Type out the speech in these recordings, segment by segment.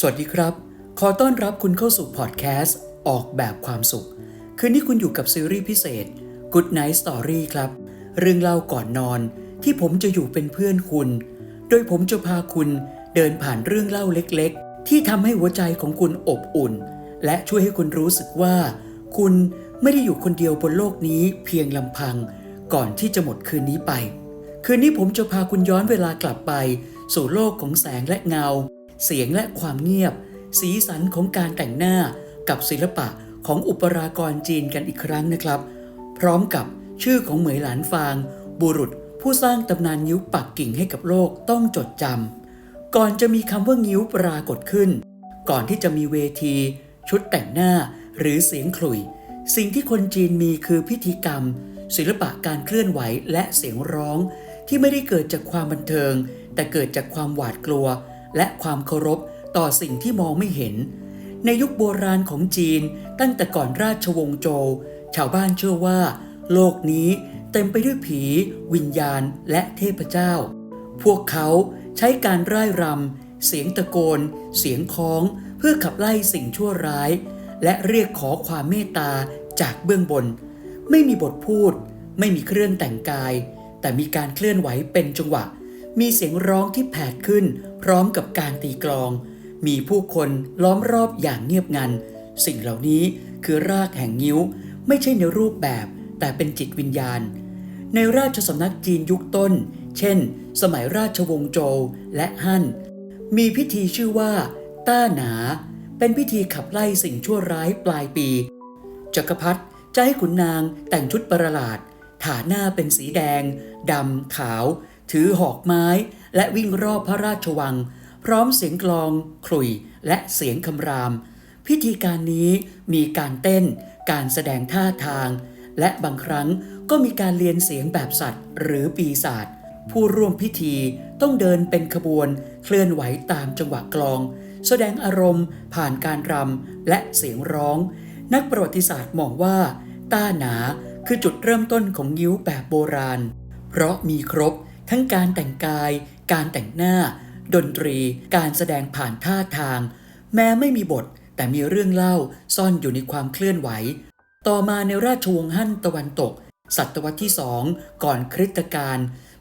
สวัสดีครับ ขอต้อนรับคุณเข้าสู่พอดแคสต์ ออกแบบความสุข คืนนี้คุณอยู่กับซีรีส์พิเศษ Good Night Story ครับ เรื่องเล่าก่อนนอน ที่ผมจะอยู่เป็นเพื่อนคุณ โดยผมจะพาคุณเดินผ่านเรื่องเล่าเล็กๆ ที่ทำให้หัวใจของคุณอบอุ่น และช่วยให้คุณรู้สึกว่า คุณไม่ได้อยู่คนเดียวบนโลกนี้เพียงลำพัง ก่อนที่จะหมดคืนนี้ไป คืนนี้ผมจะพาคุณย้อนเวลากลับไป สู่โลกของแสงและเงา เสียงและความเงียบ สีสันของการแต่งหน้ากับศิลปะของอุปรากรจีนกันอีกครั้งนะครับ พร้อมกับชื่อของเหมยหลานฟาง บุรุษผู้สร้างตำนานงิ้วปักกิ่งให้กับโลกต้องจดจำก่อนจะมีคำว่างิ้วปรากฏขึ้น ก่อนที่จะมีเวที ชุดแต่งหน้าหรือเสียงขลุ่ย สิ่งที่คนจีนมีคือพิธีกรรม ศิลปะการเคลื่อนไหวและเสียงร้อง ที่ไม่ได้เกิดจากความบันเทิง แต่เกิดจากความหวาดกลัว และความเคารพต่อสิ่งที่มองไม่เห็น ในยุคโบราณของจีน ตั้งแต่ก่อนราชวงศ์โจว ชาวบ้านเชื่อว่า โลกนี้เต็มไปด้วยผี วิญญาณและเทพเจ้า พวกเขาใช้การร่ายรำเสียงตะโกน เสียงคล้อง เพื่อขับไล่สิ่งชั่วร้าย และเรียกขอความเมตตาจากเบื้องบน ไม่มีบทพูด ไม่มีเครื่องแต่งกาย แต่มีการเคลื่อนไหวเป็นจังหวะ มีเสียงร้องที่แผดขึ้น พร้อมกับการตีกลอง มีผู้คนล้อมรอบอย่างเงียบงัน สิ่งเหล่านี้คือรากแห่งงิ้ว ไม่ใช่ในรูปแบบ แต่เป็นจิตวิญญาณ ในราชสำนักจีนยุคต้น เช่น สมัยราชวงศ์โจวและฮั่น มีพิธีชื่อว่า ต้าหนา เป็นพิธีขับไล่สิ่งชั่วร้ายปลายปี จักรพรรดิจะให้ขุนนางแต่งชุดประหลาดถาหน้าเป็นสีแดงดำขาว ถือหอกไม้ และวิ่งรอบพระราชวัง พร้อมเสียงกลองขลุ่ยและเสียงคำราม พิธีการนี้มีการเต้น การแสดงท่าทาง และบางครั้งก็มีการเรียนเสียงแบบสัตว์ หรือปีศาจผู้ร่วมพิธีต้องเดินเป็นขบวนเคลื่อนไหวตามจังหวะกลอง แสดงอารมณ์ผ่านการรำและเสียงร้อง นักประวัติศาสตร์มองว่า ต้าหนาคือจุดเริ่มต้นของงิ้วแบบโบราณ เพราะมีครบ ทั้งการแต่งกาย การแต่งหน้า ดนตรี การแสดงผ่านท่าทาง แม้ไม่มีบท แต่มีเรื่องเล่าซ่อนอยู่ในความเคลื่อนไหว ต่อมาในราชวงศ์ฮั่นตะวันตก ศตวรรษที่สองก่อนคริสตกาล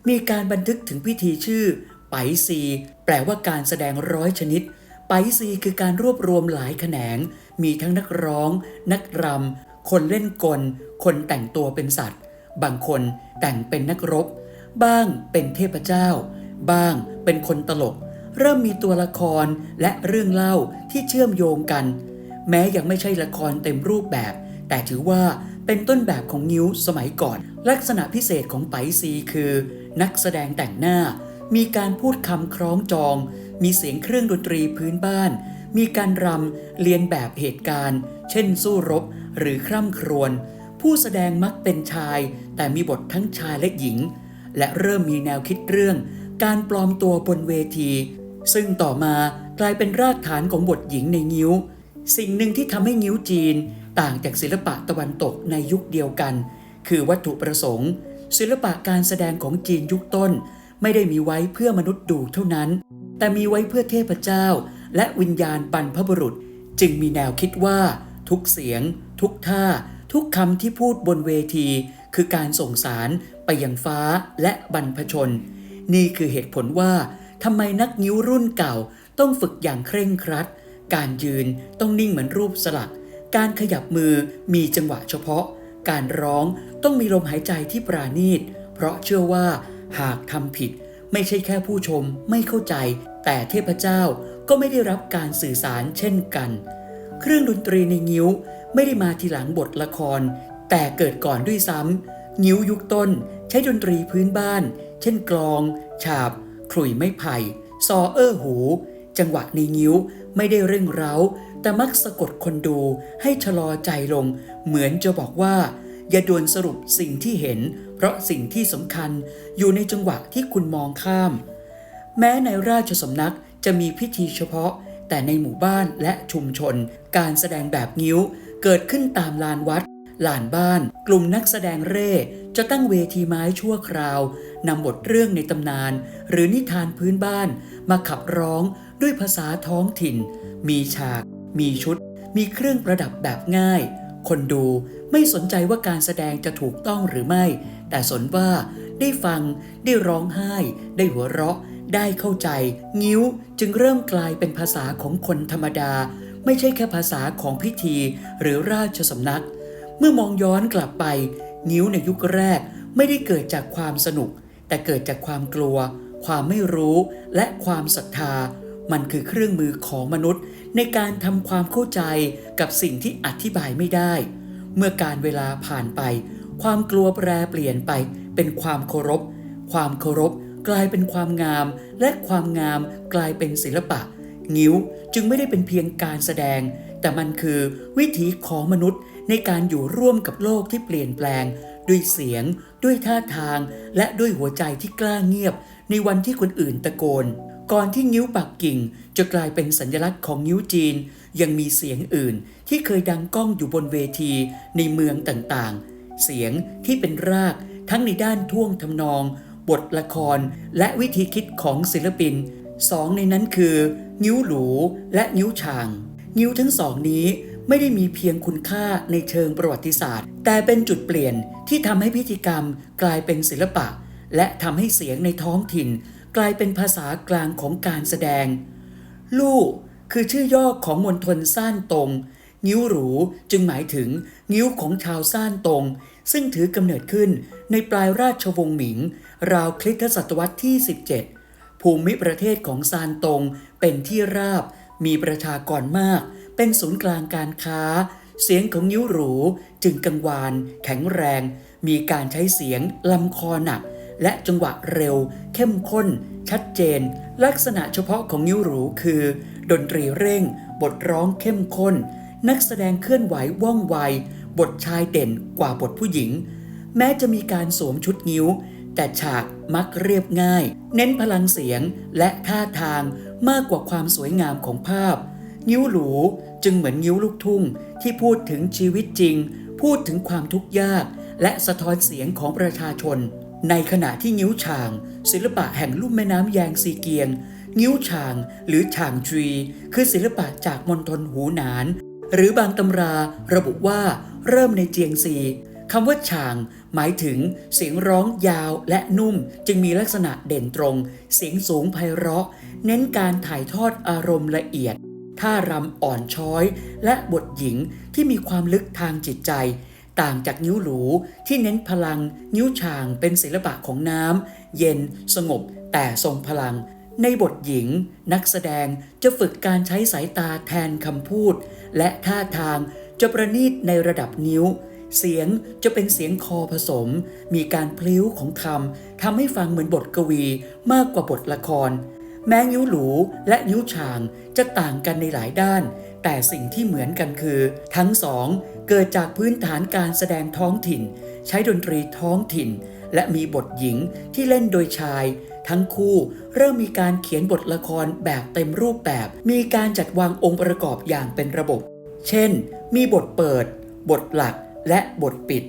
มีการบันทึกถึงพิธีชื่อ ไปซี แปลว่าการแสดงร้อยชนิด ไปซีคือการรวบรวมหลายแขนง มีทั้งนักร้อง นักรำคนเล่นกล คนแต่งตัวเป็นสัตว์ บางคนแต่งเป็นนักรบ บ้างเป็นเทพเจ้า บ้างเป็นคนตลก เริ่มมีตัวละครและเรื่องเล่าที่เชื่อมโยงกัน แม้ยังไม่ใช่ละครเต็มรูปแบบ แต่ถือว่าเป็นต้นแบบของงิ้วสมัยก่อน ลักษณะพิเศษของไปซีคือ นักแสดงแต่งหน้า มีการพูดคำคล้องจอง มีเสียงเครื่องดนตรีพื้นบ้าน มีการรำเรียนแบบเหตุการณ์ เช่นสู้รบหรือคร่ำครวญผู้แสดงมักเป็นชาย แต่มีบททั้งชายและหญิง และเริ่มมีแนวคิดเรื่อง การปลอมตัวบนเวที ซึ่งต่อมากลายเป็นรากฐานของบทหญิงในงิ้ว สิ่งหนึ่งที่ทำให้งิ้วจีนต่างจากศิลปะตะวันตกในยุคเดียวกัน คือวัตถุประสงค์ ศิลปะการแสดงของจีนยุคต้น ไม่ได้มีไว้เพื่อมนุษย์ดูเท่านั้น แต่มีไว้เพื่อเทพเจ้า และวิญญาณบรรพบุรุษ จึงมีแนวคิดว่า ทุกเสียง ทุกท่า ทุกคำที่พูดบนเวที คือการส่งสาร ไปยังฟ้าและบรรพชน นี่คือเหตุผลว่าทำไมนักนิ้วรุ่นเก่าต้องฝึกอย่างเคร่งครัด การยืนต้องนิ่งเหมือนรูปสลัก การขยับมือมีจังหวะเฉพาะ การร้องต้องมีลมหายใจที่ปราณีต เพราะเชื่อว่าหากทำผิด ไม่ใช่แค่ผู้ชมไม่เข้าใจ แต่เทพเจ้าก็ไม่ได้รับการสื่อสารเช่นกัน เครื่องดนตรีในงิ้วไม่ได้มาทีหลังบทละคร แต่เกิดก่อนด้วยซ้ำงิ้วยุคต้น ใช้ดนตรีพื้นบ้าน เช่นกลอง ฉาบขลุ่ยไม้ไผ่ซอเออหู จังหวะในงิ้วไม่ได้เร่งเร้า แต่มักสะกดคนดูให้ชะลอใจลง เหมือนจะบอกว่า อย่าด่วนสรุปสิ่งที่เห็น เพราะสิ่งที่สำคัญอยู่ในจังหวะที่คุณมองข้าม แม้ในราชสำนักจะมีพิธีเฉพาะ แต่ในหมู่บ้านและชุมชน การแสดงแบบงิ้วเกิดขึ้นตามลานวัด ลานบ้าน กลุ่มนักแสดงเร่ จะตั้งเวทีไม้ชั่วคราวนำบทเรื่องในตำนาน หรือนิทานพื้นบ้าน มาขับร้องด้วยภาษาท้องถิ่น มีฉาก มีชุด มีเครื่องประดับแบบง่าย คนดูไม่สนใจว่าการแสดงจะถูกต้องหรือไม่ แต่สนว่าได้ฟัง ได้ร้องไห้ ได้หัวเราะ ได้เข้าใจ งิ้วจึงเริ่มกลายเป็นภาษาของคนธรรมดา ไม่ใช่แค่ภาษาของพิธีหรือราชสำนัก เมื่อมองย้อนกลับไปงิ้วในยุคแรกไม่ได้เกิดจากความสนุก แต่เกิดจากความกลัว ความไม่รู้และความศรัทธา มันคือเครื่องมือของมนุษย์ ในการทำความเข้าใจกับสิ่งที่อธิบายไม่ได้ เมื่อการเวลาผ่านไป ความกลัวแปรเปลี่ยนไป เป็นความเคารพ ความเคารพกลายเป็นความงาม และความงามกลายเป็นศิลปะ งิ้วจึงไม่ได้เป็นเพียงการแสดง แต่มันคือวิถีของมนุษย์ ในการอยู่ร่วมกับโลกที่เปลี่ยนแปลง ด้วยเสียง ด้วยท่าทาง และด้วยหัวใจที่กล้าเงียบ ในวันที่คนอื่นตะโกน ก่อนที่งิ้วปักกิ่ง จะกลายเป็นสัญลักษณ์ของงิ้วจีน ยังมีเสียงอื่น ที่เคยดังก้องอยู่บนเวที ในเมืองต่างๆ เสียงที่เป็นราก ทั้งในด้านท่วงทำนอง บทละคร และวิธีคิดของศิลปินสองในนั้นคืองิ้วหลูและงิ้วฉางงิ้วทั้งสองนี้ ไม่ได้มีเพียงคุณค่าในเชิงประวัติศาสตร์ แต่เป็นจุดเปลี่ยนที่ทำให้พิธีกรรมกลายเป็นศิลปะ และทำให้เสียงในท้องถิ่น กลายเป็นภาษากลางของการแสดง ลู่คือชื่อย่อของมณฑลซ่านตง งิ้วหรูจึงหมายถึงงิ้วของชาวซ่านตง ซึ่งถือกำเนิดขึ้นในปลายราชวงศ์หมิง ราวคริสตศตวรรษที่ 17 ภูมิประเทศของซานตงเป็นที่ราบ มีประชากรมาก เป็นศูนย์กลางการค้า เสียงของงิ้วหรูจึงกังวาน แข็งแรง มีการใช้เสียงลำคอหนัก และจังหวะเร็ว เข้มข้น ชัดเจน ลักษณะเฉพาะของนิ้วหรูคือ ดนตรีเร่ง บทร้องเข้มข้น นักแสดงเคลื่อนไหวว่องไว บทชายเด่นกว่าบทผู้หญิง แม้จะมีการสวมชุดนิ้วแต่ฉากมักเรียบง่าย เน้นพลังเสียงและท่าทาง มากกว่าความสวยงามของภาพ นิ้วหรูจึงเหมือนนิ้วลูกทุ่ง ที่พูดถึงชีวิตจริง พูดถึงความทุกข์ยาก และสะท้อนเสียงของประชาชน ในขณะที่งิ้วฉาง ศิลปะแห่งลุ่มแม่น้ำแยงซีเกียงงิ้วฉางหรือฉางจีคือศิลปะจากมณฑลหูหนาน หรือบางตำราระบุว่าเริ่มในเจียงซีคำว่าฉาง หมายถึงเสียงร้องยาวและนุ่มจึงมีลักษณะเด่นตรง เสียงสูงไพเราะ เน้นการถ่ายทอดอารมณ์ละเอียด ท่ารำอ่อนช้อย และบทหญิงที่มีความลึกทางจิตใจ ต่างจากนิ้วหรูที่เน้นพลัง นิ้วฉางเป็นศิลปะของน้ำเย็น สงบ แต่ทรงพลังในบทหญิงนักแสดงจะฝึกการใช้สายตาแทนคำพูด และท่าทางจะประณีตในระดับนิ้ว เสียงจะเป็นเสียงคอผสม มีการพลิ้วของคำทำให้ฟังเหมือนบทกวีมากกว่าบทละคร แม้นิ้วหรูและนิ้วฉางจะต่างกันในหลายด้าน แต่สิ่งที่เหมือนกันคือ ทั้งสองเกิดจากพื้นฐานการแสดงท้องถิ่น ใช้ดนตรีท้องถิ่น และมีบทหญิงที่เล่นโดยชายทั้งคู่เริ่มมีการเขียนบทละครแบบเต็มรูปแบบ มีการจัดวางองค์ประกอบอย่างเป็นระบบ เช่น มีบทเปิด บทหลัก และบทปิด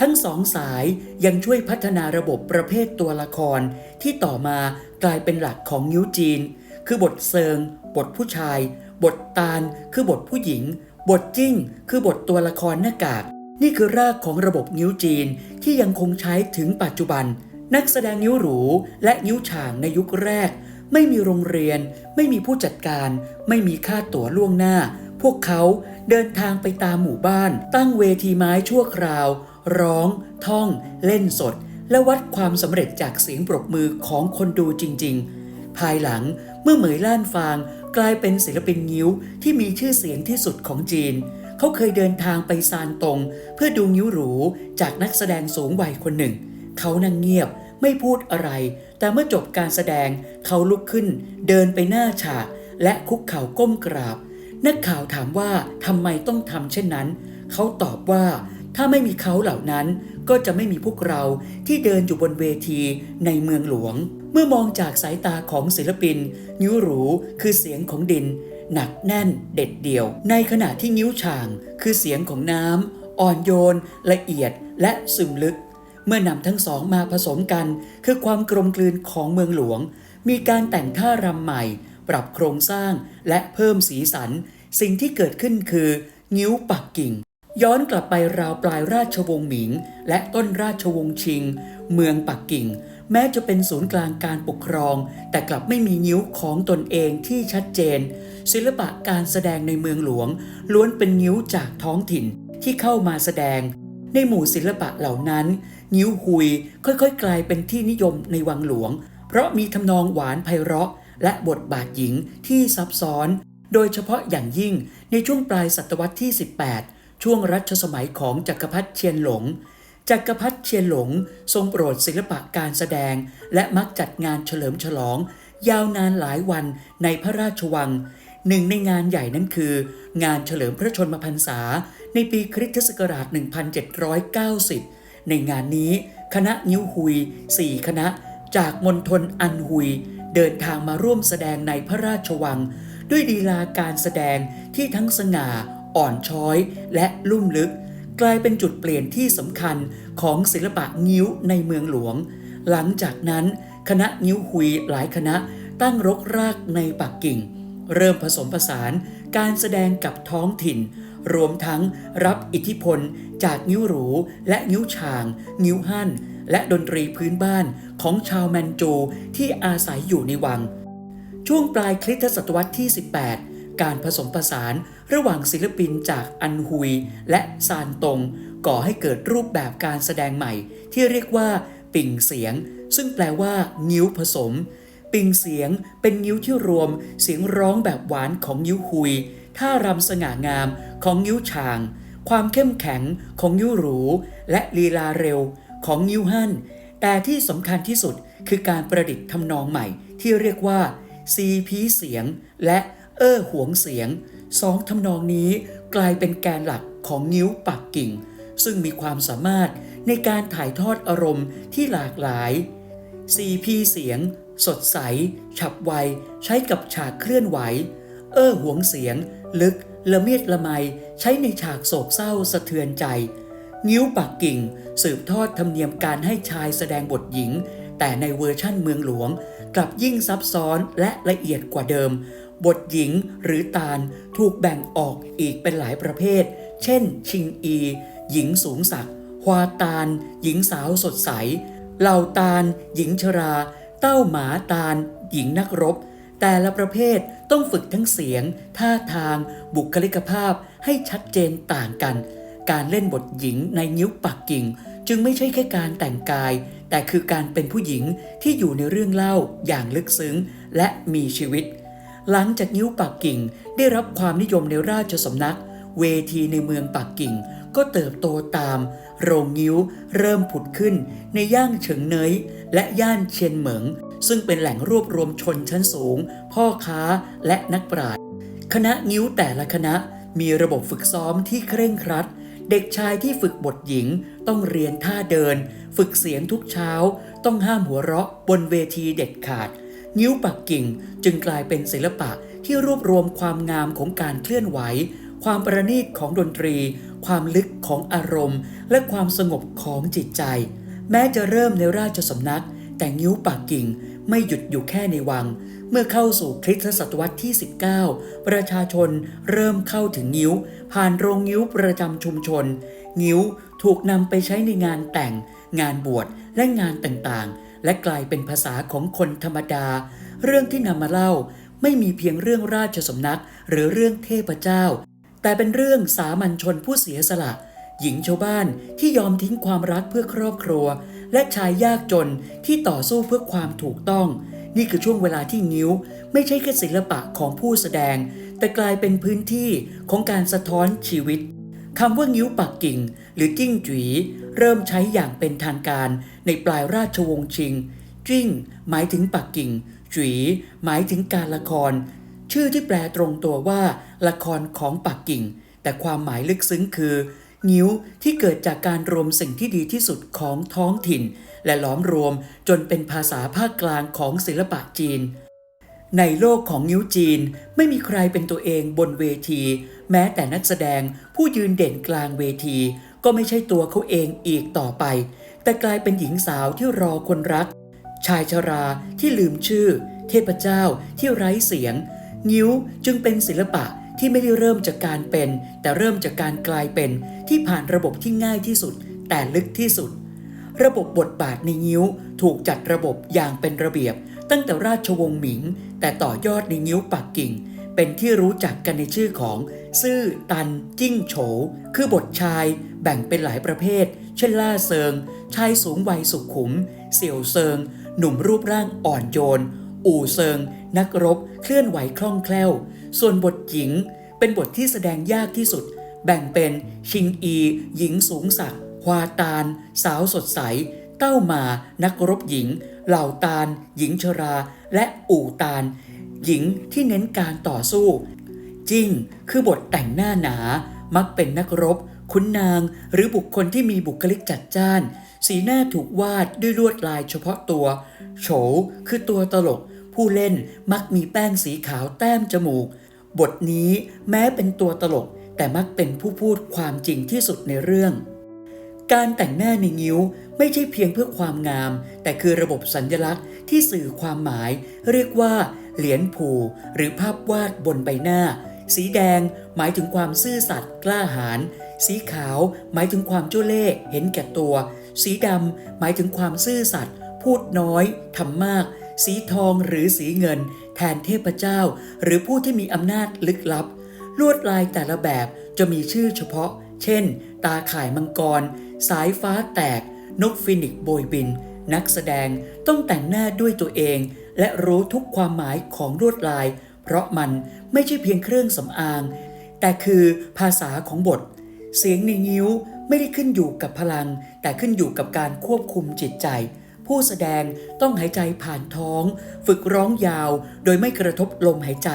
ทั้งสองสายยังช่วยพัฒนาระบบประเภทตัวละคร ที่ต่อมากลายเป็นหลักของนิ้วจีน คือบทเซิง บทผู้ชาย บทตาล คือบทผู้หญิง บทจิ้ง คือบทตัวละครหน้ากาก นี่คือรากของระบบนิ้วจีนที่ยังคงใช้ถึงปัจจุบัน นักแสดงนิ้วหรูและนิ้วฉางในยุคแรก ไม่มีโรงเรียน ไม่มีผู้จัดการ ไม่มีค่าตั๋วล่วงหน้า พวกเขาเดินทางไปตามหมู่บ้าน ตั้งเวทีไม้ชั่วคราว ร้อง ท่อง เล่นสด และวัดความสำเร็จจากเสียงปรบมือของคนดูจริง ๆ ภายหลังเมื่อเหมยล่านฟางกลายเป็นศิลปินงิ้วที่มีชื่อเสียงที่สุดของจีน เขาเคยเดินทางไปซานตง เพื่อดูงิ้วหรูจากนักแสดงสูงวัยคนหนึ่ง เขานั่งเงียบไม่พูดอะไร แต่เมื่อจบการแสดงเขาลุกขึ้น เดินไปหน้าฉาก และคุกเข่าก้มกราบ นักข่าวถามว่าทำไมต้องทำเช่นนั้น เขาตอบว่า ถ้าไม่มีเขาเหล่านั้นก็จะไม่มีพวกเราที่เดินอยู่บนเวทีในเมืองหลวง เมื่อมองจากสายตาของศิลปิน นิ้วหรูคือเสียงของดิน หนักแน่นเด็ดเดี่ยว ในขณะที่นิ้วฉาง คือเสียงของน้ำอ่อนโยน ละเอียดและซึมลึก เมื่อนำทั้งสองมาผสมกัน คือความกลมกลืนของเมืองหลวง มีการแต่งท่ารำใหม่ ปรับโครงสร้างและเพิ่มสีสัน สิ่งที่เกิดขึ้นคือ งิ้วปักกิ่ง ย้อนกลับไปราวปลายราชวงศ์หมิง และต้นราชวงศ์ชิง เมืองปักกิ่ง แม้จะเป็นศูนย์กลางการปกครอง แต่กลับไม่มีนิ้วของตนเองที่ชัดเจน ศิลปะการแสดงในเมืองหลวง ล้วนเป็นนิ้วจากท้องถิ่นที่เข้ามาแสดง ในหมู่ศิลปะเหล่านั้นนิ้วหุยค่อยๆ กลายเป็นที่นิยมในวังหลวง เพราะมีทำนองหวานไพเราะ และบทบาทหญิงที่ซับซ้อน โดยเฉพาะอย่างยิ่งในช่วงปลายศตวรรษที่ 18 ช่วงรัชสมัยของจักรพรรดิเชียนหลงจักรพรรดิเชียนหลงทรงโปรดศิลปะการแสดง และมักจัดงานเฉลิมฉลอง ยาวนานหลายวันในพระราชวัง หนึ่งในงานใหญ่นั้นคือ งานเฉลิมพระชนมพรรษา ในปีคริสตศักราช 1790 ในงานนี้ คณะนิ้วหุย 4 คณะ จากมณฑลอันหุย เดินทางมาร่วมแสดงในพระราชวัง ด้วยดีลาการแสดงที่ทั้งสง่า อ่อนช้อย และลุ่มลึก กลายเป็นจุดเปลี่ยนที่สำคัญของศิลปะงิ้วในเมืองหลวง หลังจากนั้น คณะงิ้วหุยหลายคณะตั้งรกรากในปักกิ่ง เริ่มผสมผสานการแสดงกับท้องถิ่น รวมทั้งรับอิทธิพลจากนิ้วหรูและนิ้วฉาง นิ้วหั่น และดนตรีพื้นบ้านของชาวแมนจูที่อาศัยอยู่ในวัง ช่วงปลายคริสตศตวรรษที่ 18 การผสมผสานระหว่างศิลปินจากอันฮุยและซานตง ก่อให้เกิดรูปแบบการแสดงใหม่ ที่เรียกว่าปิ่งเสียง ซึ่งแปลว่างิ้วผสม ปิ่งเสียงเป็นงิ้วที่รวม เสียงร้องแบบหวานของงิ้วฮุยท่ารำสง่างามของงิ้วฉาง ความเข้มแข็งของงิ้วหรู และลีลาเร็ว ของงิ้วหั่นแต่ที่สำคัญที่สุดคือการประดิษฐ์ทำนองใหม่ที่เรียกว่าซีพีเสียง และเอ้อหวงเสียงสองทำนองนี้กลายเป็นแกนหลักของนิ้วปักกิ่ง ซึ่งมีความสามารถในการถ่ายทอดอารมณ์ที่หลากหลาย CP เสียง สดใส ฉับไว ใช้กับฉากเคลื่อนไหว เอ้อหวงเสียง ลึกละเมียดละไม ใช้ในฉากโศกเศร้าสะเทือนใจ นิ้วปักกิ่ง สืบทอดธรรมเนียมการให้ชายแสดงบทหญิง แต่ในเวอร์ชั่นเมืองหลวง กลับยิ่งซับซ้อนและละเอียดกว่าเดิม บทหญิงหรือตาลถูกแบ่งออกอีกเป็นหลายประเภท เช่น ชิงอี หญิงสูงศักดิ์ฮวาตาล หญิงสาวสดใส เหล่าตาล หญิงชรา เต้าหมาตาล หญิงนักรบ แต่ละประเภทต้องฝึกทั้งเสียง ท่าทาง บุคลิกภาพให้ชัดเจนต่างกัน การเล่นบทหญิงในนิ้วปักกิ่ง จึงไม่ใช่แค่การแต่งกาย แต่คือการเป็นผู้หญิงที่อยู่ในเรื่องเล่าอย่างลึกซึ้งและมีชีวิต หลังจากนิ้วปักกิ่งได้รับความนิยมในราชสำนัก เวทีในเมืองปักกิ่ง ก็เติบโตตาม โรงงิ้วเริ่มผุดขึ้น ในย่างเฉิงเนยและย่านเชียนเหมิง ซึ่งเป็นแหล่งรวบรวมชนชั้นสูง พ่อค้าและนักปราชญ์คณะงิ้วแต่ละคณะมีระบบฝึกซ้อมที่เคร่งครัด เด็กชายที่ฝึกบทหญิงต้องเรียนท่าเดิน ฝึกเสียงทุกเช้า ต้องห้ามหัวเราะบนเวทีเด็ดขาด นิ้วปักกิ่งจึงกลายเป็นศิลปะที่รวบรวมความงามของการเคลื่อนไหว ความประณีตของดนตรี ความลึกของอารมณ์ และความสงบของจิตใจ แม้จะเริ่มในราชสำนัก แต่งิ้วปักกิ่ง ไม่หยุดอยู่แค่ในวัง เมื่อเข้าสู่คริสตศตวรรษที่ 19 ประชาชนเริ่มเข้าถึงงิ้ว ผ่านโรงงิ้วประจำชุมชน งิ้วถูกนำไปใช้ในงานแต่ง งานบวชและงานต่างๆ และกลายเป็นภาษาของคนธรรมดา เรื่องที่นำมาเล่าไม่มีเพียงเรื่องราชสำนักหรือเรื่องเทพเจ้า แต่เป็นเรื่องสามัญชนผู้เสียสละ หญิงชาวบ้านที่ยอมทิ้งความรักเพื่อครอบครัว และชายยากจนที่ต่อสู้เพื่อความถูกต้อง นี่คือช่วงเวลาที่งิ้ว ไม่ใช่แค่ศิลปะของผู้แสดง แต่กลายเป็นพื้นที่ของการสะท้อนชีวิตคำว่างิ้วปักกิ่ง หรือจิ้งจุ๋ยเริ่มใช้อย่างเป็นทางการในปลายราชวงศ์ชิง จิ้ง หมายถึงปักกิ่ง จุ๋ยหมายถึงการละคร ชื่อที่แปลตรงตัวว่า ละครของปักกิ่ง แต่ความหมายลึกซึ้งคือ งิ้วที่เกิดจากการรวมสิ่งที่ดีที่สุดของท้องถิ่น และล้อมรวมจนเป็นภาษาภาคกลางของศิลปะจีน ในโลกของนิ้วจีนไม่มีใครเป็นตัวเองบนเวที แม้แต่นักแสดงผู้ยืนเด่นกลางเวที ก็ไม่ใช่ตัวเขาเองอีกต่อไป แต่กลายเป็นหญิงสาวที่รอคนรัก ชายชราที่ลืมชื่อ เทพเจ้าที่ไร้เสียงงิ้วจึงเป็นศิลปะที่ไม่ได้เริ่มจากการเป็น แต่เริ่มจากการกลายเป็น ที่ผ่านระบบที่ง่ายที่สุด แต่ลึกที่สุด ระบบบทบาทในงิ้วถูกจัดระบบอย่างเป็นระเบียบ ตั้งแต่ราชวงศ์หมิง แต่ต่อยอดในงิ้วปักกิ่ง เป็นที่รู้จักกันในชื่อของซื่อตัน จิ้งโฉ คือบทชาย แบ่งเป็นหลายประเภท เช่นล่าเซิง ชายสูงวัยสุขุม เสี่ยวเซิง หนุ่มรูปร่างอ่อนโยน อู่เซิง นักรบ เคลื่อนไหวคล่องแคล่ว ส่วนบทหญิง เป็นบทที่แสดงยากที่สุด แบ่งเป็นชิงอี หญิงสูงสักดิ์ฮวาตาล สาวสดใส เต้ามา นักรบหญิง เหล่าตาล หญิงชรา และอู่ตาล หญิงที่เน้นการต่อสู้ จริงคือบทแต่งหน้าหนา มักเป็นนักรบขุนนาง หรือบุคคลที่มีบุคลิกจัดจ้าน สีหน้าถูกวาดด้วยลวดลายเฉพาะตัว โฉคือตัวตลก ผู้เล่นมักมีแป้งสีขาวแต้มจมูก บทนี้แม้เป็นตัวตลก แต่มักเป็นผู้พูดความจริงที่สุดในเรื่อง การแต่งหน้าในงิ้วไม่ใช่เพียงเพื่อความงาม แต่คือระบบสัญลักษณ์ที่สื่อความหมาย เรียกว่า เหรียญผูหรือภาพวาดบนใบหน้า สีแดงหมายถึงความซื่อสัตย์กล้าหาญสีขาวหมายถึงความเจ้าเล่ห์เห็นแก่ตัว สีดำหมายถึงความซื่อสัตย์พูดน้อยทำมาก สีทองหรือสีเงิน แทนเทพเจ้า หรือผู้ที่มีอำนาจลึกลับ ลวดลายแต่ละแบบจะมีชื่อเฉพาะ เช่น ตาข่ายมังกร สายฟ้าแตก นกฟินิกซ์โบยบิน นักแสดงต้องแต่งหน้าด้วยตัวเอง และรู้ทุกความหมายของลวดลาย เพราะมันไม่ใช่เพียงเครื่องสำอาง แต่คือภาษาของบท เสียงในงิ้วไม่ได้ขึ้นอยู่กับพลัง แต่ขึ้นอยู่กับการควบคุมจิตใจ ผู้แสดงต้องหายใจผ่านท้อง ฝึกร้องยาว โดยไม่กระทบลมหายใจ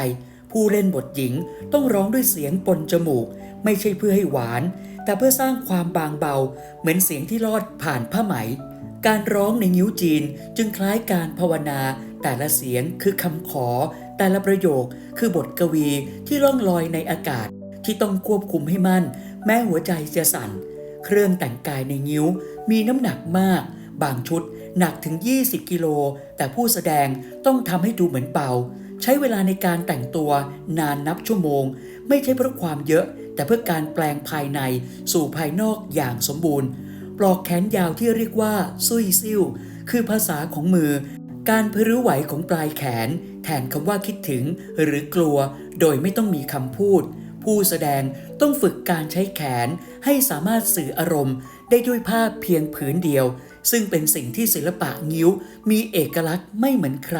ผู้เล่นบทหญิงต้องร้องด้วยเสียงปนจมูก ไม่ใช่เพื่อให้หวาน แต่เพื่อสร้างความบางเบา เหมือนเสียงที่ลอดผ่านผ้าไหม การร้องในงิ้วจีนจึงคล้ายการภาวนา แต่ละเสียงคือคำขอ แต่ละประโยคคือบทกวีที่ล่องลอยในอากาศ ที่ต้องควบคุมให้มั่น แม้หัวใจจะสั่น เครื่องแต่งกายในงิ้ว มีน้ำหนักมาก บางชุดหนักถึง 20 กิโล แต่ผู้แสดงต้องทำให้ดูเหมือนเบา ใช้เวลาในการแต่งตัวนานนับชั่วโมง ไม่ใช่เพราะความเยอะ แต่เพื่อการแปลงภายในสู่ภายนอกอย่างสมบูรณ์ ปลอกแขนยาวที่เรียกว่าซุยซิ่วคือภาษาของมือ การพริ้วไหวของปลายแขน แทนคำว่าคิดถึงหรือกลัว โดยไม่ต้องมีคำพูด ผู้แสดงต้องฝึกการใช้แขนให้สามารถสื่ออารมณ์ ได้ด้วยภาพเพียงผืนเดียว ซึ่งเป็นสิ่งที่ศิลปะงิ้ว มีเอกลักษณ์ไม่เหมือนใคร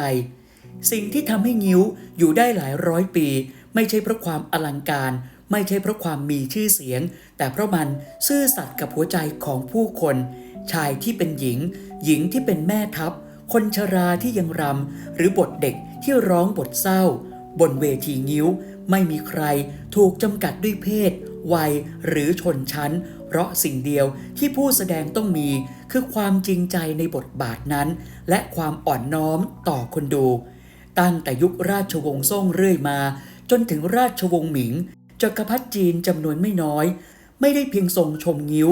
สิ่งที่ทำให้งิ้วอยู่ได้หลายร้อยปี ไม่ใช่เพราะความอลังการ ไม่ใช่เพราะความมีชื่อเสียง แต่เพราะมันซื่อสัตย์กับหัวใจของผู้คน ชายที่เป็นหญิง หญิงที่เป็นแม่ทัพ คนชราที่ยังรำหรือบทเด็กที่ร้องบทเศร้า บนเวทีงิ้ว ไม่มีใครถูกจำกัดด้วยเพศ วัยหรือชนชั้น เพราะสิ่งเดียวที่ผู้แสดงต้องมีคือความจริงใจในบทบาทนั้น และความอ่อนน้อมต่อคนดู ตั้งแต่ยุคราชวงศ์ซ่งเรื่อยมา จนถึงราชวงศ์หมิงจักรพรรดิจีนจำนวนไม่น้อย ไม่ได้เพียงทรงชมงิ้ว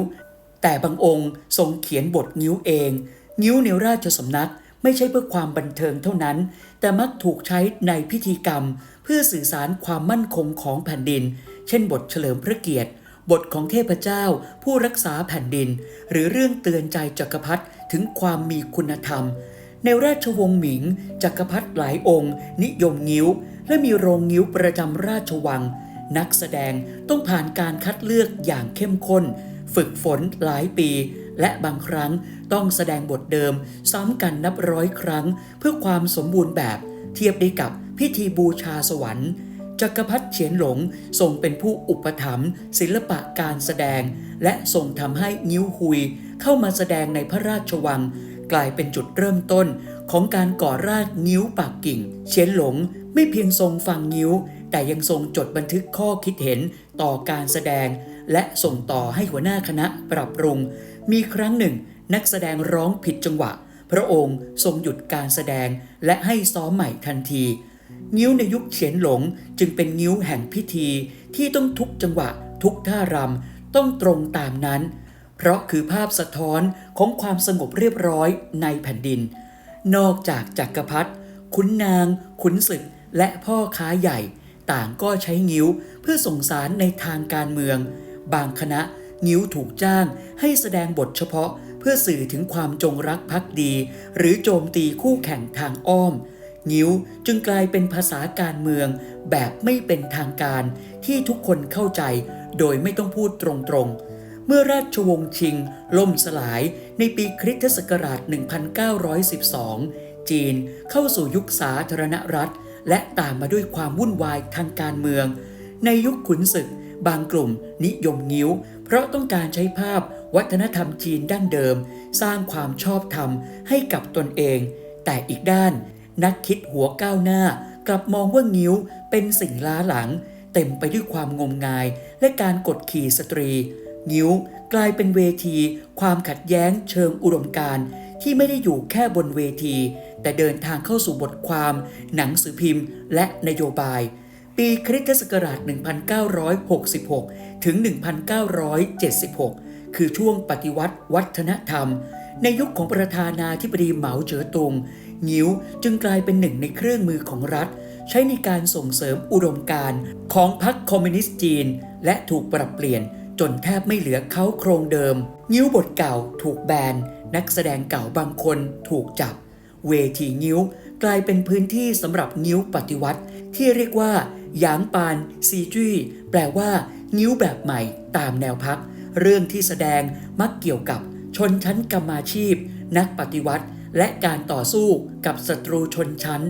แต่บางองค์ทรงเขียนบทงิ้วเอง งิ้วในราชสำนักไม่ใช่เพื่อความบันเทิงเท่านั้น แต่มักถูกใช้ในพิธีกรรม เพื่อสื่อสารความมั่นคงของแผ่นดิน เช่นบทเฉลิมพระเกียรติ บทของเทพเจ้า ผู้รักษาแผ่นดิน หรือเรื่องเตือนใจจักรพรรดิถึงความมีคุณธรรม ในราชวงศ์หมิง จักรพรรดิหลายองค์ นิยมงิ้ว และมีโรงงิ้วประจำราชวัง นักแสดงต้องผ่านการคัดเลือกอย่างเข้มข้น ฝึกฝนหลายปี และบางครั้งต้องแสดงบทเดิม ซ้ำกันนับร้อยครั้ง เพื่อความสมบูรณ์แบบ เทียบได้กับพิธีบูชาสวรรค์จักรพรรดิเฉียนหลงทรงเป็นผู้อุปถัมภ์ศิลปะการแสดง และทรงทำให้งิ้วหุยเข้ามาแสดงในพระราชวัง กลายเป็นจุดเริ่มต้น ของการก่อรากงิ้วปากกิ่ง เฉียนหลงไม่เพียงทรงฟังงิ้ว แต่ยังทรงจดบันทึกข้อคิดเห็นต่อการแสดง และส่งต่อให้หัวหน้าคณะปรับปรุง มีครั้งหนึ่ง นักแสดงร้องผิดจังหวะ พระองค์ทรงหยุดการแสดงและให้ซ้อมใหม่ทันทีงิ้วในยุคเฉียนหลงจึงเป็นงิ้วแห่งพิธีที่ต้องทุกจังหวะ ทุกท่ารำต้องตรงตามนั้น เพราะคือภาพสะท้อนของความสงบเรียบร้อยในแผ่นดิน นอกจากจักรพรรดิขุนนาง ขุนศึก และพ่อค้าใหญ่ ต่างก็ใช้งิ้วเพื่อส่งสารในทางการเมือง บางคณะงิ้วถูกจ้างให้แสดงบทเฉพาะเพื่อสื่อถึงความจงรักภักดี หรือโจมตีคู่แข่งทางอ้อม งิ้วจึงกลายเป็นภาษาการเมือง แบบไม่เป็นทางการที่ทุกคนเข้าใจโดยไม่ต้องพูดตรงๆ เมื่อราชวงศ์ชิง ล่มสลายในปีคริสตศักราช 1912 จีนเข้าสู่ยุคสาธารณรัฐ และตามมาด้วยความวุ่นวายทางการเมือง ในยุคขุนศึก บางกลุ่มนิยมงิ้ว เพราะต้องการใช้ภาพวัฒนธรรมจีนดั้งเดิม สร้างความชอบธรรมให้กับตนเอง แต่อีกด้านนักคิดหัวก้าวหน้ากลับมองว่างิ้วเป็นสิ่งล้าหลัง เต็มไปด้วยความงมงายและการกดขี่สตรี งิ้วกลายเป็นเวที ความขัดแย้งเชิงอุดมการณ์ที่ไม่ได้อยู่แค่บนเวที แต่เดินทางเข้าสู่บทความ หนังสือพิมพ์ และนโยบาย ปีคริสตศักราช 1966 ถึง 1976 คือช่วงปฏิวัติวัฒนธรรม ในยุคของประธานาธิบดีเหมาเจ๋อตุง งิ้วจึงกลายเป็นหนึ่งในเครื่องมือของรัฐ ใช้ในการส่งเสริมอุดมการณ์ของพรรคคอมมิวนิสต์จีน และถูกปรับเปลี่ยน จนแทบไม่เหลือเขาโครงเดิม งิ้วบทเก่าถูกแบน นักแสดงเก่าบางคนถูกจับ เวทีงิ้วกลายเป็นพื้นที่สำหรับงิ้วปฏิวัติ ที่เรียกว่าหยางปานซีจุ้ยแปลว่า งิ้วแบบใหม่ตามแนวพัก เรื่องที่แสดงมักเกี่ยวกับชนชั้นกรรมาชีพ นักปฏิวัติ และการต่อสู้กับศัตรูชนชั้น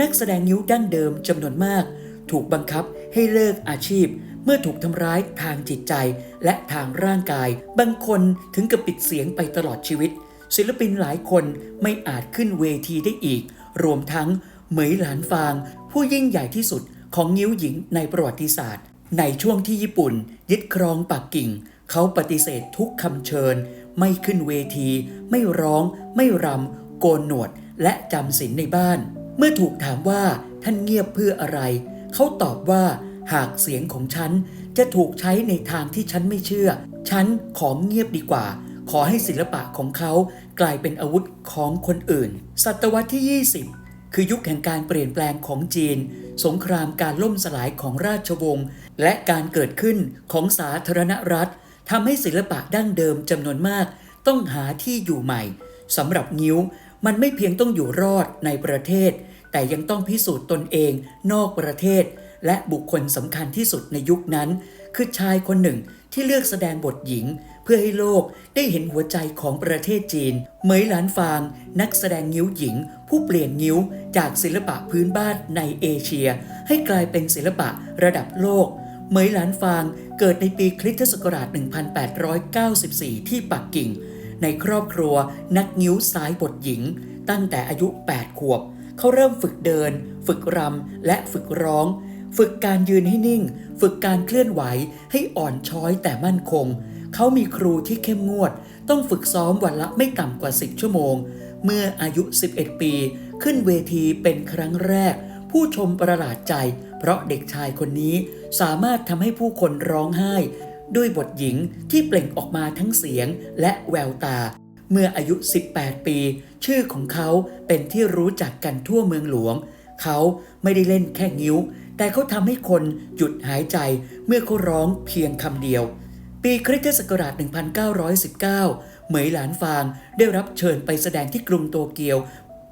นักแสดงงิ้วดั้งเดิมจำนวนมาก ถูกบังคับให้เลิกอาชีพ เมื่อถูกทำร้ายทางจิตใจและทางร่างกาย บางคนถึงกับปิดเสียงไปตลอดชีวิต ศิลปินหลายคนไม่อาจขึ้นเวทีได้อีก รวมทั้งเหมยหลานฟาง ผู้ยิ่งใหญ่ที่สุดของงิ้วหญิงในประวัติศาสตร์ ในช่วงที่ญี่ปุ่น ยึดครองปักกิ่ง เขาปฏิเสธทุกคำเชิญ ไม่ขึ้นเวที ไม่ร้อง ไม่รำโกนหนวด และจำศีลในบ้าน เมื่อถูกถามว่าท่านเงียบเพื่ออะไร เขาตอบว่า หากเสียงของฉันจะถูกใช้ในทางที่ฉันไม่เชื่อ ฉันขอเงียบดีกว่า ขอให้ศิลปะของเขากลายเป็นอาวุธของคนอื่น ศตวรรษที่ 20 คือยุคแห่งการเปลี่ยนแปลงของจีน สงครามการล่มสลายของราชวงศ์และการเกิดขึ้นของสาธารณรัฐทำให้ศิลปะดั้งเดิมจำนวนมาก ต้องหาที่อยู่ใหม่สำหรับงิ้วมันไม่เพียงต้องอยู่รอดในประเทศ แต่ยังต้องพิสูจน์ตนเองนอกประเทศ และบุคคลสำคัญที่สุดในยุคนั้น คือชายคนหนึ่งที่เลือกแสดงบทหญิง เพื่อให้โลกได้เห็นหัวใจของประเทศจีน เหมยหลานฟาง นักแสดงงิ้วหญิง ผู้เปลี่ยนงิ้วจากศิลปะพื้นบ้านในเอเชีย ให้กลายเป็นศิลปะระดับโลกเหมยหลานฟางเกิดในปีคริสตศักราช 1894 ที่ปักกิ่ง ในครอบครัวนักงิ้วสายบทหญิง ตั้งแต่อายุ 8 ขวบ เขาเริ่มฝึกเดิน ฝึกรำ และฝึกร้อง ฝึกการยืนให้นิ่ง ฝึกการเคลื่อนไหวให้อ่อนช้อยแต่มั่นคง เขามีครูที่เข้มงวด ต้องฝึกซ้อมวันละไม่ต่ำกว่า 10 ชั่วโมง เมื่ออายุ 11 ปี ขึ้นเวทีเป็นครั้งแรก ผู้ชมประหลาดใจ เพราะเด็กชายคนนี้สามารถทำให้ผู้คนร้องไห้ ด้วยบทหญิงที่เปล่งออกมาทั้งเสียงและแววตา เมื่ออายุ 18 ปี ชื่อของเขาเป็นที่รู้จักกันทั่วเมืองหลวง เขาไม่ได้เล่นแค่งิ้ว แต่เขาทำให้คนหยุดหายใจเมื่อเขาร้องเพียงคำเดียว ปีคริสตศักราช 1919 เหมยหลานฟางได้รับเชิญไปแสดงที่กรุงโตเกียว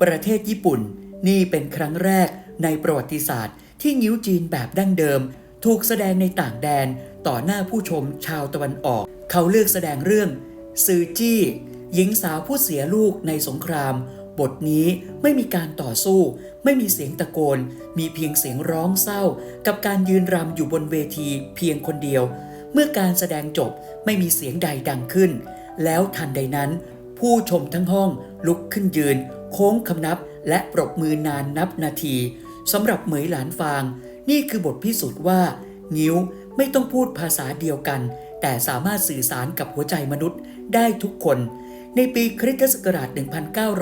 ประเทศญี่ปุ่น นี่เป็นครั้งแรกในประวัติศาสตร์ ที่งิ้วจีนแบบดั้งเดิม ถูกแสดงในต่างแดนต่อหน้าผู้ชมชาวตะวันออก เขาเลือกแสดงเรื่องซือจี้ หญิงสาวผู้เสียลูกในสงคราม บทนี้ไม่มีการต่อสู้ ไม่มีเสียงตะโกน มีเพียงเสียงร้องเศร้า กับการยืนรำอยู่บนเวทีเพียงคนเดียว เมื่อการแสดงจบไม่มีเสียงใดดังขึ้น แล้วทันใดนั้น ผู้ชมทั้งห้องลุกขึ้นยืน โค้งคำนับและปรบมือนานนับนาทีสำหรับเหมยหลานฟาง นี่คือบทพิสูจน์ว่า งิ้วไม่ต้องพูดภาษาเดียวกัน แต่สามารถสื่อสารกับหัวใจมนุษย์ได้ทุกคน ในปีคริสตศักราช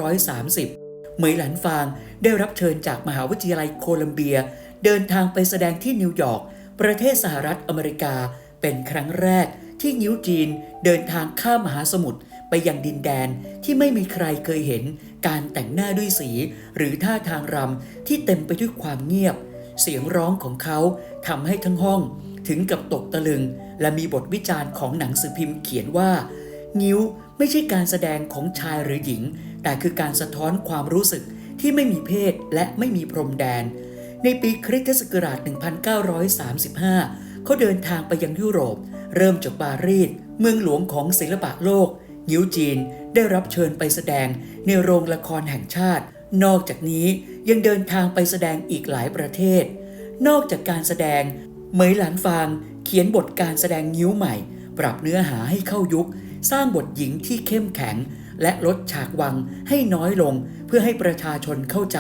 1930 เหมยหลานฟางได้รับเชิญจากมหาวิทยาลัยโคลัมเบีย เดินทางไปแสดงที่นิวยอร์กประเทศสหรัฐอเมริกา เป็นครั้งแรกที่งิ้วจีนเดินทางข้ามมหาสมุทรไปยังดินแดนที่ไม่มีใครเคยเห็นการแต่งหน้าด้วยสี หรือท่าทางรำที่เต็มไปด้วยความเงียบ เสียงร้องของเขาทำให้ทั้งห้องถึงกับตกตะลึง และมีบทวิจารณ์ของหนังสือพิมพ์เขียนว่า งิ้วไม่ใช่การแสดงของชายหรือหญิง แต่คือการสะท้อนความรู้สึกที่ไม่มีเพศและไม่มีพรมแดน ในปีคริสตศักราช 1935 เขาเดินทางไปยังยุโรป เริ่มจากปารีสเมืองหลวงของศิลปะโลกงิ้วจีนได้รับเชิญไปแสดงในโรงละครแห่งชาติ นอกจากนี้ยังเดินทางไปแสดงอีกหลายประเทศ นอกจากการแสดงเหมยหลานฟางเขียนบทการแสดงงิ้วใหม่ ปรับเนื้อหาให้เข้ายุค สร้างบทหญิงที่เข้มแข็ง และลดฉากวังให้น้อยลงเพื่อให้ประชาชนเข้าใจ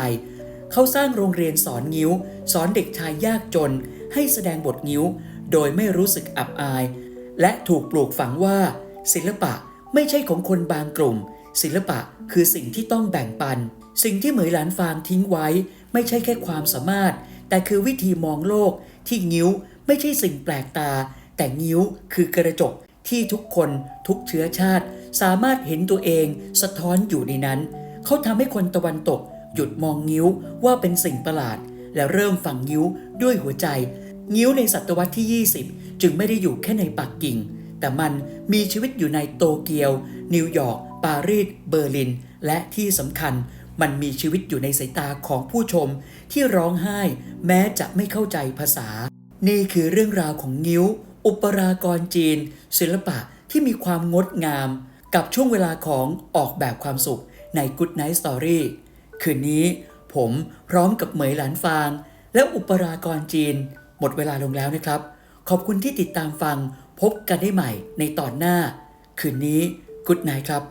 เขาสร้างโรงเรียนสอนงิ้ว สอนเด็กชายยากจน ให้แสดงบทงิ้ว โดยไม่รู้สึกอับอาย และถูกปลูกฝังว่า ศิลปะไม่ใช่ของคนบางกลุ่ม ศิลปะคือสิ่งที่ต้องแบ่งปัน สิ่งที่เหมยหลานฟางทิ้งไว้ ไม่ใช่แค่ความสามารถ แต่คือวิธีมองโลกที่งิ้วไม่ใช่สิ่งแปลกตา แต่งิ้วคือกระจก ที่ทุกคนทุกเชื้อชาติ สามารถเห็นตัวเองสะท้อนอยู่ในนั้น เขาทำให้คนตะวันตก หยุดมองงิ้วว่าเป็นสิ่งประหลาด และเริ่มฝังงิ้วด้วยหัวใจ งิ้วในศตวรรษที่ 20 จึงไม่ได้อยู่แค่ในปักกิ่ง แต่มันมีชีวิตอยู่ในโตเกียว นิวยอร์กปารีสเบอร์ลิน และที่สำคัญมันมีชีวิตอยู่ในสายตาของผู้ชมที่ร้องไห้ แม้จะไม่เข้าใจภาษา นี่คือเรื่องราวของงิ้ว อุปรากรจีน ศิลปะที่มีความงดงาม กับช่วงเวลาของออกแบบความสุขใน Good Night Story คืนนี้ผมพร้อมกับเหมยหลานฟาง และอุปรากรจีน หมดเวลาลงแล้วนะครับ ขอบคุณที่ติดตามฟังพบกันได้ใหม่ในตอนหน้า คืนนี้ Good Night ครับ